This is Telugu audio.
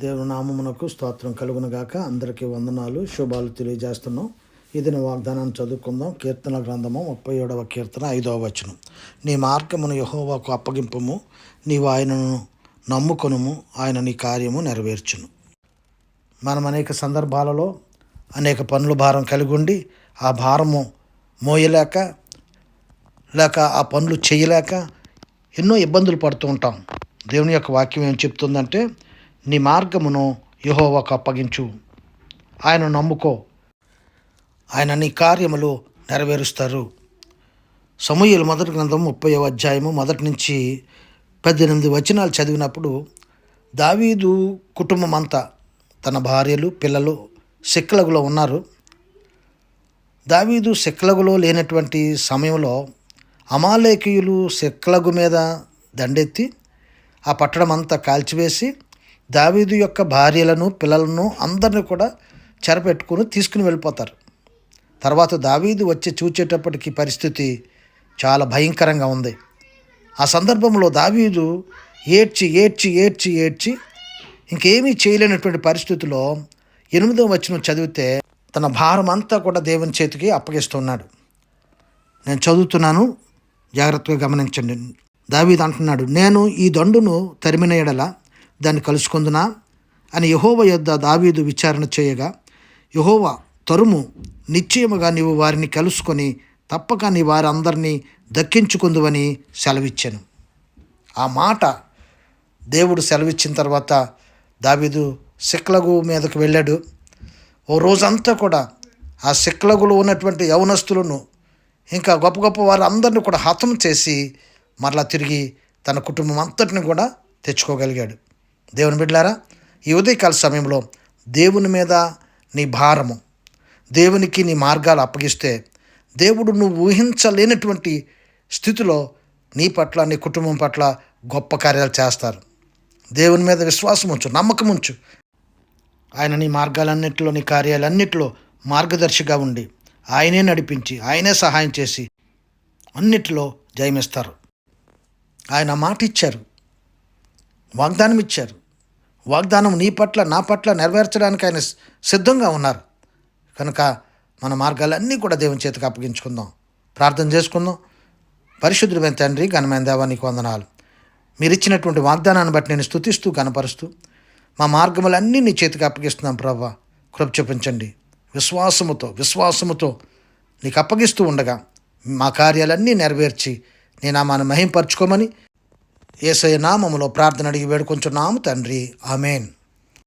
దేవుని నామమునకు స్తోత్రం కలుగునగాక. అందరికీ వందనాలు. శుభాలు తెలియజేస్తున్నాం. ఇది నా వాగ్దానాన్ని చదువుకుందాం. కీర్తన గ్రంథము ముప్పై ఏడవ కీర్తన ఐదవ వచనం. నీ మార్గమును యహోవాకు అప్పగింపము. నీవు ఆయనను నమ్ముకొనుము. ఆయన నీ కార్యము నెరవేర్చును. మనం అనేక సందర్భాలలో అనేక పనుల భారం కలిగి ఉండి ఆ భారము మోయలేక లేక ఆ పనులు చేయలేక ఎన్నో ఇబ్బందులు పడుతూ ఉంటాం. దేవుని యొక్క వాక్యం ఏం చెప్తుందంటే నీ మార్గమును యహోవాకు అప్పగించు. ఆయన నమ్ముకో. ఆయన నీ కార్యములు నెరవేరుస్తారు. సమూహలు మొదటి గ్రంథం ముప్పై అధ్యాయము మొదటి నుంచి పద్దెనిమిది వచనాలు చదివినప్పుడు దావీదు కుటుంబం అంతా తన భార్యలు పిల్లలు సిక్లగులో ఉన్నారు. దావీదు సిక్లగులో లేనటువంటి సమయంలో అమాలేకీయులు సిక్లగు మీద దండెత్తి ఆ పట్టణం అంతా కాల్చివేసి దావీదు యొక్క భార్యలను పిల్లలను అందరిని కూడా చెరపెట్టుకుని తీసుకుని వెళ్ళిపోతారు. తర్వాత దావీదు వచ్చి చూచేటప్పటికి పరిస్థితి చాలా భయంకరంగా ఉంది. ఆ సందర్భంలో దావీదు ఏడ్చి ఏడ్చి ఏడ్చి ఏడ్చి ఇంకేమీ చేయలేనటువంటి పరిస్థితిలో ఎనిమిదో వచ్చిన చదివితే తన భారం అంతా కూడా దేవుని చేతికి అప్పగిస్తున్నాడు. నేను చదువుతున్నాను జాగ్రత్తగా గమనించండి. దావీదు అంటున్నాడు నేను ఈ దండును తరిమిన ఎడల దాన్ని కలుసుకుందునా? అని యహోవ యొద్ద దావీదు విచారణ చేయగా యహోవ తరుము నిశ్చయముగా నీవు వారిని కలుసుకొని తప్పక నీ వారందరినీ దక్కించుకుందువని సెలవిచ్చాను. ఆ మాట దేవుడు సెలవిచ్చిన తర్వాత దావీదు సిక్లగు మీదకు వెళ్ళాడు. ఓ రోజంతా కూడా ఆ సిక్లగులో ఉన్నటువంటి యవనస్తులను ఇంకా గొప్ప గొప్ప వారు అందరిని కూడా హతం చేసి మరలా తిరిగి తన కుటుంబం అంతటిని కూడా తెచ్చుకోగలిగాడు. దేవుని బిడ్డారా ఈ ఉదయకాల సమయంలో దేవుని మీద నీ భారము దేవునికి నీ మార్గాలు అప్పగిస్తే దేవుడు నువ్వు ఊహించలేనటువంటి స్థితిలో నీ పట్ల నీ కుటుంబం పట్ల గొప్ప కార్యాలు చేస్తారు. దేవుని మీద విశ్వాసం ఉంచు నమ్మకం ఉంచు. ఆయన నీ మార్గాలన్నింటిలో నీ కార్యాలన్నింటిలో మార్గదర్శిగా ఉండి ఆయనే నడిపించి ఆయనే సహాయం చేసి అన్నిటిలో జయమిస్తారు. ఆయన మాట ఇచ్చారు వాగ్దానం ఇచ్చారు. వాగ్దానం నీ పట్ల నా పట్ల నెరవేర్చడానికి ఆయన సిద్ధంగా ఉన్నారు. కనుక మన మార్గాలన్నీ కూడా దేవుని చేతికి అప్పగించుకుందాం. ప్రార్థన చేసుకుందాం. పరిశుద్ధుడైన తండ్రి ఘనమైన దేవా నీకు వందనాలు. మీరు ఇచ్చినటువంటి వాగ్దానాన్ని బట్టి నేను స్థుతిస్తూ కనపరుస్తూ మా మార్గములన్నీ నీ చేతికి అప్పగిస్తున్నాం ప్రభా కృప చూపించండి. విశ్వాసముతో విశ్వాసముతో నీకు అప్పగిస్తూ ఉండగా మా కార్యాలన్నీ నెరవేర్చి నేను ఆ మన మహింపరచుకోమని ఏసయ నామములో ప్రార్థన అడిగి వేడుకొంచున్నాము తండ్రి. ఆమెన్.